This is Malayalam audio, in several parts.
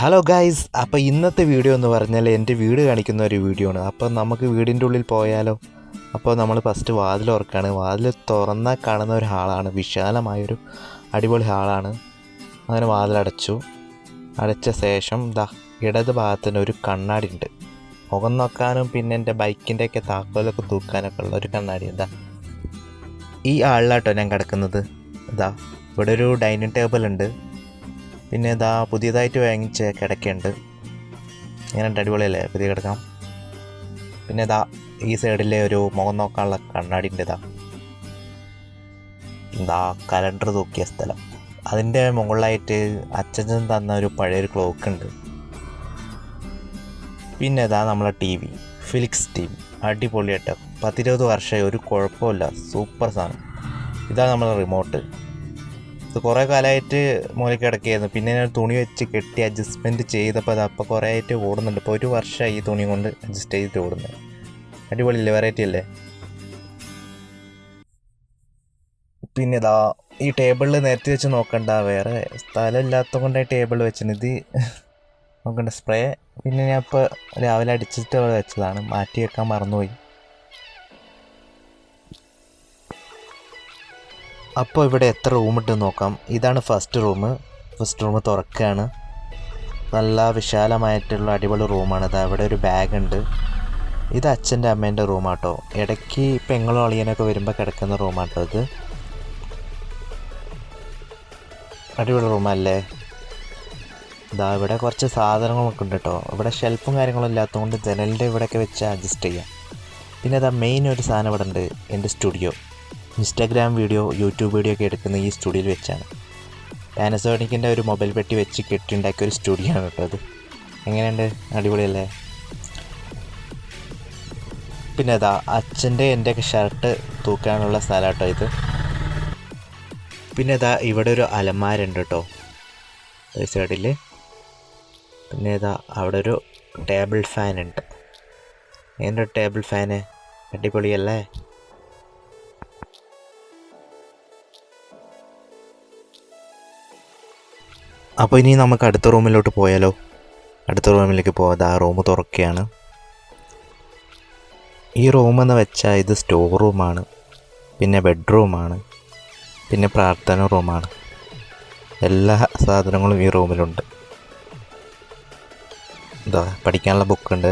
ഹലോ ഗായ്സ് അപ്പോൾ ഇന്നത്തെ വീഡിയോ എന്ന് പറഞ്ഞാൽ എന്റെ വീട് കാണിക്കുന്ന ഒരു വീഡിയോ ആണ്. അപ്പോൾ നമുക്ക് വീടിന്റെ ഉള്ളിൽ പോയാലോ? അപ്പോൾ നമ്മൾ ഫസ്റ്റ് വാതിൽ ഓർക്കുകയാണ് വാതിൽ തുറന്നാൽ കാണുന്ന ഒരു ഹാളാണ്. വിശാലമായൊരു അടിപൊളി ഹാളാണ്. അങ്ങനെ വാതിൽ അടച്ചു. അടച്ച ശേഷം ദാ ഇടത് ഭാഗത്തിന് ഒരു കണ്ണാടി ഉണ്ട് മുഖം നോക്കാനും പിന്നെ എന്റെ ബൈക്കിന്റെയൊക്കെ താക്കോലൊക്കെ തൂക്കാനൊക്കെ ഉള്ള ഒരു കണ്ണാടി. എന്താ ഈ ആളിലാട്ടോ ഞാൻ കിടക്കുന്നത്. ഇതാ ഇവിടെ ഒരു ഡൈനിങ് ടേബിൾ ഉണ്ട്. പിന്നെ ഇതാ പുതിയതായിട്ട് വാങ്ങിച്ച കിടക്കയുണ്ട്. ഇങ്ങനെ അടിപൊളിയല്ലേ? പുതിയ കിടക്കാം. പിന്നെ ഇതാ ഈ സൈഡിലെ ഒരു മുഖം നോക്കാനുള്ള കണ്ണാടിന്റെ ഇതാ എന്താ കലണ്ടർ തൂക്കിയ സ്ഥലം. അതിന്റെ മുകളിലായിട്ട് അച്ഛൻ തന്ന ഒരു പഴയൊരു ക്ലോക്ക് ഉണ്ട്. പിന്നെ ഇതാ നമ്മളെ T V Felix T V. അടിപൊളിയായിട്ട് പത്തിരുപത് വർഷമായി ഒരു കുഴപ്പമില്ല സൂപ്പർ സാധനം. ഇതാ നമ്മളെ റിമോട്ട്. ഇത് കുറേ കാലമായിട്ട് മൂലയ്ക്ക് കിടക്കുകയായിരുന്നു. പിന്നെ ഞാൻ തുണി വെച്ച് കെട്ടി അഡ്ജസ്റ്റ്മെന്റ് ചെയ്തപ്പോൾ അത് അപ്പോൾ കുറേ ആയിട്ട് ഓടുന്നുണ്ട്. ഇപ്പോൾ ഒരു വർഷമായി ഈ തുണി കൊണ്ട് അഡ്ജസ്റ്റ് ചെയ്തിട്ട് ഓടുന്നത്. അടിപൊളിയില്ലേ? വെറൈറ്റി അല്ലേ? പിന്നെ ഇതാ ഈ ടേബിളിൽ നേരത്തെ വെച്ച് നോക്കണ്ട. വേറെ സ്ഥലം ഇല്ലാത്ത കൊണ്ട് ടേബിൾ വെച്ചിന് ഇത് നോക്കണ്ട സ്പ്രേ പിന്നെ ഞാൻ ഇപ്പോൾ രാവിലെ അടിച്ചിട്ട് അവിടെ വെച്ചതാണ്. മാറ്റി വെക്കാൻ മറന്നുപോയി. അപ്പോൾ ഇവിടെ എത്ര റൂം ഉണ്ട് നോക്കാം. ഇതാണ് ഫസ്റ്റ് റൂം ഫസ്റ്റ് റൂം തുറക്കുകയാണ് നല്ല വിശാലമായിട്ടുള്ള അടിപൊളി റൂമാണ് ഇത് അവിടെ ഒരു ബാഗ് ഉണ്ട്. ഇത് അച്ഛന്റെ അമ്മേന്റെ റൂമാട്ടോ ഇടയ്ക്ക് പെങ്ങളും അളിയനൊക്കെ വരുമ്പോൾ കിടക്കുന്ന റൂമാട്ടോ ഇത്. അടിപൊളി റൂമല്ലേ ഇതാ ഇവിടെ കുറച്ച് സാധനങ്ങളൊക്കെ ഉണ്ട് കേട്ടോ ഇവിടെ ഷെൽഫും കാര്യങ്ങളും ഇല്ലാത്തതുകൊണ്ട് ജനലിന്റെ ഇവിടെയൊക്കെ വെച്ച് അഡ്ജസ്റ്റ് ചെയ്യാം. പിന്നെ അതാ മെയിൻ ഒരു സാധനം ഇവിടെ ഉണ്ട്. എന്റെ studio Instagram video YouTube video ഒക്കെ എടുക്കുന്ന ഈ സ്റ്റുഡിയോയിൽ വെച്ചാണ്. പാനസോണിക്കിന്റെ ഒരു മൊബൈൽ പെട്ടി വെച്ച് കെട്ടിയുണ്ടാക്കിയ ഒരു സ്റ്റുഡിയോ ആണ് കേട്ടോ അത്. എങ്ങനെയുണ്ട്? അടിപൊളിയല്ലേ? പിന്നെ അതാ അച്ഛന്റെ എന്റെ ഷർട്ട് തൂക്കാനുള്ള സ്ഥലം കേട്ടോ ഇത്. പിന്നെ ഇതാ ഇവിടെ ഒരു അലമാരുണ്ട് കേട്ടോ. സൈഡിൽ പിന്നെ ഇതാ അവിടെ ഒരു ടേബിൾ ഫാൻ ഉണ്ട്. എന്റെ ടേബിൾ ഫാന് അടിപൊളിയല്ലേ? അപ്പോൾ ഇനി നമുക്ക് അടുത്ത റൂമിലോട്ട് പോയാലോ? അടുത്ത റൂമിലേക്ക് പോകാതെ ആ റൂം തുറക്കുകയാണ്. ഈ റൂമെന്ന് വെച്ചാൽ ഇത് സ്റ്റോർ റൂമാണ് പിന്നെ ബെഡ്റൂമാണ് പിന്നെ പ്രാർത്ഥന റൂമാണ് എല്ലാ സാധനങ്ങളും ഈ റൂമിലുണ്ട് ഇതാ പഠിക്കാനുള്ള ബുക്കുണ്ട്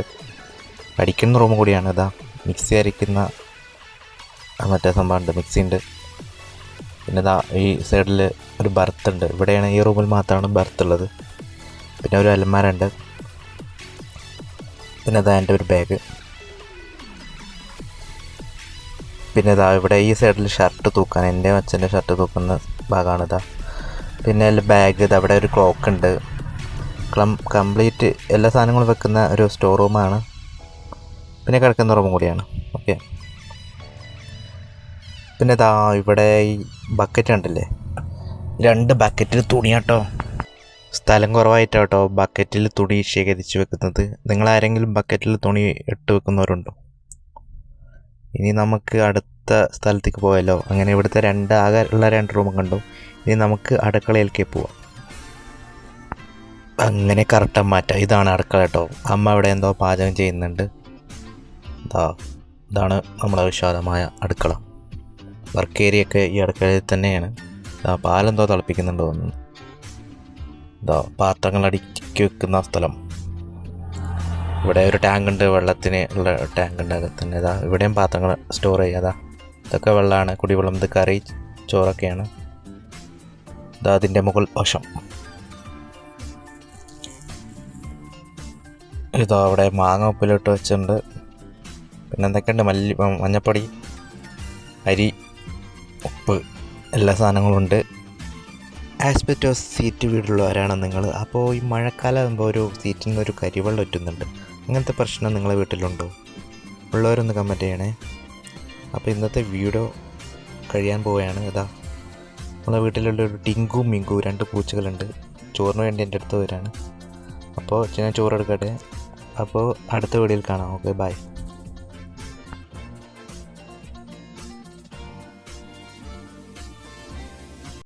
പഠിക്കുന്ന റൂം കൂടിയാണ്. ഇതാ മിക്സി അരിക്കുന്ന ആ മറ്റേ സംഭവമുണ്ട് മിക്സി ഉണ്ട്. പിന്നെ ദാ ഈ സൈഡിൽ ഒരു ബർത്ത് ഉണ്ട് ഇവിടെയാണ് ഈ റൂമിൽ മാത്രമാണ് ബർത്ത് ഉള്ളത് പിന്നെ ഒരു അലമാരുണ്ട് പിന്നെ ഇതാ എന്റെ ഒരു ബാഗ്. പിന്നെ ഇതാ ഇവിടെ ഈ സൈഡിൽ ഷർട്ട് തൂക്കാൻ എന്റെ അച്ഛന്റെ ഷർട്ട് തൂക്കുന്ന ഭാഗമാണ് ഇതാ പിന്നെ ബാഗ് ഇത് അവിടെ ഒരു ക്ലോക്ക് ഉണ്ട്. ക്ലം കംപ്ലീറ്റ് എല്ലാ സാധനങ്ങളും വെക്കുന്ന ഒരു സ്റ്റോർ റൂമാണ് പിന്നെ കിടക്കുന്ന റൂമും കൂടിയാണ്. ഓക്കെ പിന്നെ ഇതാ ഇവിടെ ഈ ബക്കറ്റ് കണ്ടില്ലേ? രണ്ട് ബക്കറ്റിൽ തുണിയാട്ടോ. സ്ഥലം കുറവായിട്ടാട്ടോ ബക്കറ്റിൽ തുണി ശേഖരിച്ച് വെക്കുന്നത്. നിങ്ങൾ ആരെങ്കിലും ബക്കറ്റിൽ തുണി ഇട്ട് വെക്കുന്നവരുണ്ടോ? ഇനി നമുക്ക് അടുത്ത സ്ഥലത്തേക്ക് പോയാലോ? അങ്ങനെ ഇവിടുത്തെ രണ്ട് ആകെ ഉള്ള രണ്ട് റൂം കണ്ടു. ഇനി നമുക്ക് അടുക്കളയിലേക്ക് പോവാം. അങ്ങനെ കറക്റ്റ് മാറ്റാം. ഇതാണ് അടുക്കള കേട്ടോ. അമ്മ ഇവിടെ എന്തോ പാചകം ചെയ്യുന്നുണ്ട്. ഇതാ ഇതാണ് നമ്മുടെ വിശാലമായ അടുക്കള. വർക്ക് ഏരിയ ഒക്കെ ഈ അടുക്കളയിൽ തന്നെയാണ്. ആ പാലെന്തോ തിളപ്പിക്കുന്നുണ്ട് തോന്നുന്നു. എന്താ പാത്രങ്ങൾ അടുക്കി വെക്കുന്ന സ്ഥലം. ഇവിടെ ഒരു ടാങ്ക് ഉണ്ട് വെള്ളത്തിന് ഉള്ള ടാങ്ക് ഉണ്ട് അകത്ത് തന്നെ ഇതാ ഇവിടെയും പാത്രങ്ങൾ സ്റ്റോർ ചെയ്യാതാ ഇതൊക്കെ വെള്ളമാണ് കുടിവെള്ളം ഇത് കറി ചോറൊക്കെയാണ്. ഇതാ അതിന്റെ മുകൾ വശം. ഇതാ അവിടെ മാങ്ങ ഉപ്പിലിട്ട് വെച്ചിട്ടുണ്ട്. പിന്നെ എന്തൊക്കെയുണ്ട്? മല്ലി മഞ്ഞപ്പൊടി അരി ഉപ്പ് എല്ലാ സാധനങ്ങളും ഉണ്ട്. ഓഫ് സീറ്റ് വീടുള്ളവരാണ് നിങ്ങൾ. അപ്പോൾ ഈ മഴക്കാലം ആകുമ്പോൾ ഒരു സീറ്റിൽ നിന്ന് ഒരു കരിവെള്ളം ഒറ്റുന്നുണ്ട്. അങ്ങനത്തെ പ്രശ്നം നിങ്ങളെ വീട്ടിലുണ്ടോ? ഉള്ളവരൊന്ന് കമന്റ് ചെയ്യണേ. അപ്പോൾ ഇന്നത്തെ വീഡിയോ കഴിയാൻ പോവുകയാണ്. ഇതാ നമ്മളെ വീട്ടിലുള്ള ഒരു ടിങ്കു മിങ്കു രണ്ട് പൂച്ചകളുണ്ട്. ചോറിന് വേണ്ടി എന്റെ അടുത്ത് വരാണ്. അപ്പോൾ ഞാൻ ചോറ് എടുക്കട്ടെ. അപ്പോൾ അടുത്ത വീഡിയോയിൽ കാണാം. Okay bye